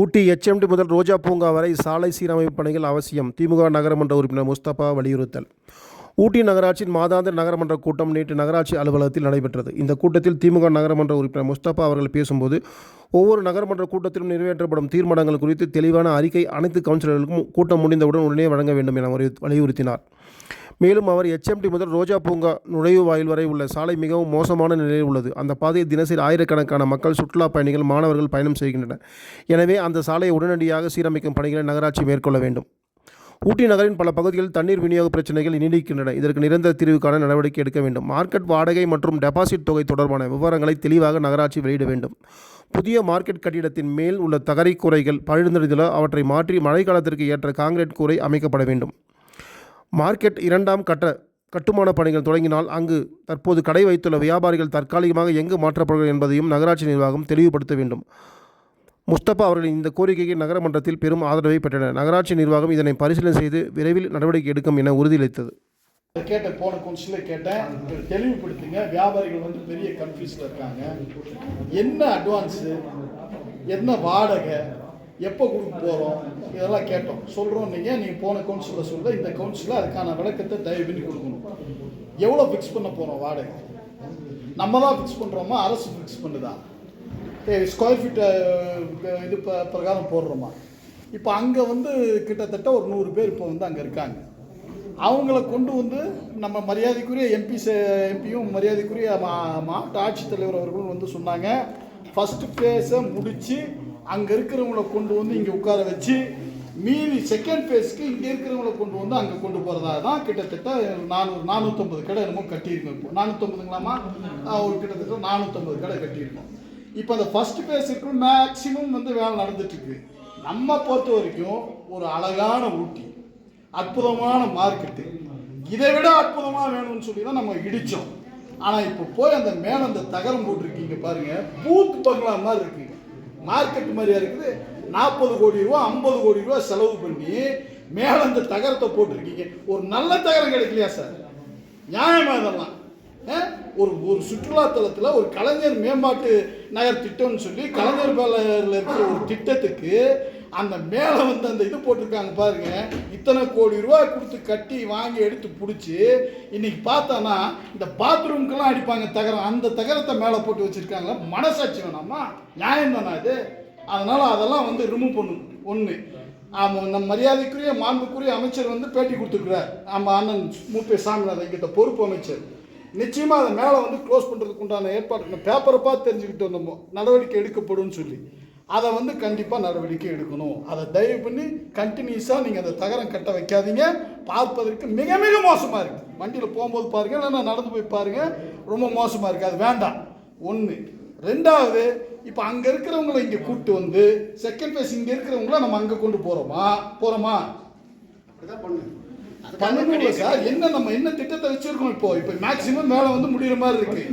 ஊட்டி HMT முதல் ரோஜா பூங்கா வரை சாலை சீரமைப்பு பணிகள் அவசியம். திமுக நகரமன்ற உறுப்பினர் முஸ்தபா வலியுறுத்தல். ஊட்டி நகராட்சியின் மாதாந்திர நகரமன்ற கூட்டம் நேற்று நகராட்சி அலுவலகத்தில் நடைபெற்றது. இந்த கூட்டத்தில் திமுக நகரமன்ற உறுப்பினர் முஸ்தபா அவர்கள் பேசும்போது ஒவ்வொரு நகரமன்ற கூட்டத்திலும் நிறைவேற்றப்படும் தீர்மானங்கள் குறித்து தெளிவான அறிக்கை அனைத்து கவுன்சிலர்களுக்கும் கூட்டம் முடிந்தவுடன் உடனே வழங்க வேண்டும் என வலியுறுத்தினார். மேலும் அவர் எச்எம்டி முதல் ரோஜா பூங்கா நுழைவு வாயில் வரை உள்ள சாலை மிகவும் மோசமான நிலையில் உள்ளது. அந்த பாதையை தினசரி ஆயிரக்கணக்கான மக்கள் சுற்றுலா பயணிகள் மாணவர்கள் பயணம் செய்கின்றனர். எனவே அந்த சாலையை உடனடியாக சீரமைக்கும் பணிகளை நகராட்சி மேற்கொள்ள வேண்டும். ஊட்டி நகரின் பல பகுதிகளில் தண்ணீர் விநியோக பிரச்சனைகள் நீடிக்கின்றன. இதற்கு நிரந்தர தீர்வுக்கான நடவடிக்கை எடுக்க வேண்டும். மார்க்கெட் வாடகை மற்றும் டெபாசிட் தொகை தொடர்பான விவரங்களை தெளிவாக நகராட்சி வெளியிட வேண்டும். புதிய மார்க்கெட் கட்டிடத்தின் மேல் உள்ள தகரை கூரைகள் பழுந்தடைந்துள்ள அவற்றை மாற்றி மழைக்காலத்திற்கு ஏற்ற காங்கிரீட் கூரை அமைக்கப்பட வேண்டும். மார்க்கெட் இரண்டாம் கட்ட கட்டுமான பணிகள் தொடங்கினால் அங்கு தற்போது கடை வைத்துள்ள வியாபாரிகள் தற்காலிகமாக எங்கு மாற்றப்படுகிறது என்பதையும் நகராட்சி நிர்வாகம் தெளிவுபடுத்த வேண்டும். முஸ்தபா அவர்களின் இந்த கோரிக்கைக்கு நகரமன்றத்தில் பெரும் ஆதரவை பெற்றனர் நகராட்சி நிர்வாகம் இதனை பரிசீலனை செய்து விரைவில் நடவடிக்கை எடுக்கும் என உறுதியளித்தது. கேட்ட போன கவுன்சிலே கேட்டேன். தெளிவுபடுத்துங்க. வியாபாரிகள் வந்து பெரிய கன்ஃபியூஸில் இருக்காங்க. என்ன அட்வான்ஸு என்ன வாடகை எப்போ கொடுக்க போகிறோம் இதெல்லாம் கேட்டோம். சொல்கிறோம் நீங்கள் நீங்கள் போன கவுன்சிலில் சொல்ல இந்த கவுன்சிலில் அதுக்கான விளக்கத்தை தயவு பண்ணி கொடுக்கணும். எவ்வளோ ஃபிக்ஸ் பண்ண போகிறோம் வாடகை? நம்ம தான் ஃபிக்ஸ் பண்ணுறோமா அரசு ஃபிக்ஸ் பண்ணுதா? ஸ்கொயர் ஃபீட்டு இது பிரகாரம் போடுறோமா? இப்போ அங்கே வந்து கிட்டத்தட்ட ஒரு நூறு பேர் இப்போ வந்து அங்கே இருக்காங்க. அவங்கள கொண்டு வந்து நம்ம மரியாதைக்குரிய எம்பி எம்பியும் மரியாதைக்குரிய மா மாவட்ட ஆட்சித்தலைவர் அவர்களும் வந்து சொன்னாங்க. ஃபஸ்ட்டு ஃபேஸை முடித்து அங்கே இருக்கிறவங்கள கொண்டு வந்து இங்கே உட்கார வச்சு மீதி செகண்ட் ஃபேஸ்க்கு இங்கே இருக்கிறவங்கள கொண்டு வந்து அங்கே கொண்டு போகிறதா தான் கிட்டத்தட்ட நானூறு நானூற்றம்பது கடை என்னமோ கட்டியிருக்கோம் இப்போ. நானூற்றம்பதுங்களாமா ஒரு கிட்டத்தட்ட நானூற்றம்பது கடை கட்டியிருக்கோம். இப்போ அந்த ஃபர்ஸ்ட் ஃபேஸுக்கு மேக்ஸிமம் வந்து வேலை நடந்துட்டுருக்கு. நம்ம பொறுத்த வரைக்கும் ஒரு அழகான ஊட்டி அற்புதமான மார்க்கெட்டு இதை விட அற்புதமாக வேணும்னு சொல்லி தான் நம்ம இடித்தோம் ஆனால் இப்போ போய் அந்த மேலே அந்த தகரம் போட்டிருக்கீங்க பாருங்கள் பூத் பங்களா மாதிரி இருக்குங்க. மார்க்கெட் மாதிரியா இருக்குது. நாற்பது கோடி ரூபா ஐம்பது கோடி ரூபா செலவு பண்ணி மேலே அந்த தகரத்தை போட்டிருக்கீங்க. ஒரு நல்ல தகரம் கிடைக்கலையா சார்? நியாயமாக இதெல்லாம்? ஆ? ஒரு ஒரு சுற்றுலாத்தலத்தில் ஒரு கலைஞர் மேம்பாட்டு நகர் திட்டம்னு சொல்லி கலைஞர் பேரில் இருக்கிற ஒரு திட்டத்துக்கு அந்த மேலே வந்து அந்த இது போட்டிருக்காங்க பாருங்க. இத்தனை கோடி ரூபாய் கொடுத்து கட்டி வாங்கி எடுத்து பிடிச்சி இன்னைக்கு பார்த்தோன்னா இந்த பாத்ரூம்க்கெல்லாம் அடிப்பாங்க தகரம் அந்த தகரத்தை மேலே போட்டு வச்சுருக்காங்களா? மனசாட்சி வேணாமா? நியாயம் தானே அது அதனால் அதெல்லாம் வந்து ரிமூவ் பண்ணணும் ஒன்று ஆமாம் நம்ம மரியாதைக்குரிய மாண்புக்குரிய அமைச்சர் வந்து பேட்டி கொடுத்துருக்குறார். ஆமாம் அண்ணன் மூப்பே சாமிநாதன் கிட்ட பொறுப்பு அமைச்சர். நிச்சயமாக அதை மேலே வந்து க்ளோஸ் பண்ணுறதுக்கு உண்டான ஏற்பாடு பேப்பரை பார்த்து தெரிஞ்சுக்கிட்டு வந்தோமோ நடவடிக்கை எடுக்கப்படும் சொல்லி. அதை வந்து கண்டிப்பாக நடவடிக்கை எடுக்கணும். அதை தயவு பண்ணி கண்டினியூஸாக நீங்கள் அந்த தகரம் கட்ட வைக்காதீங்க. பார்ப்பதற்கு மிக மிக மோசமாக இருக்குது வண்டியில் போகும்போது பாருங்கள் இல்லைன்னா நடந்து போய் பாருங்கள் ரொம்ப மோசமாக இருக்குது அது வேண்டாம். ஒன்று ரெண்டாவது இப்போ அங்கே இருக்கிறவங்கள இங்கே கூப்பிட்டு வந்து செகண்ட் ஃபேஸ் இங்கே இருக்கிறவங்கள நம்ம அங்கே கொண்டு போகிறோமா போகிறோமா பண்ணணும் சார். என்ன நம்ம என்ன திட்டத்தை வச்சிருக்கோம் இப்போ? இப்போ மேக்ஸிமம் மேலே வந்து முடிகிற மாதிரி இருக்கு.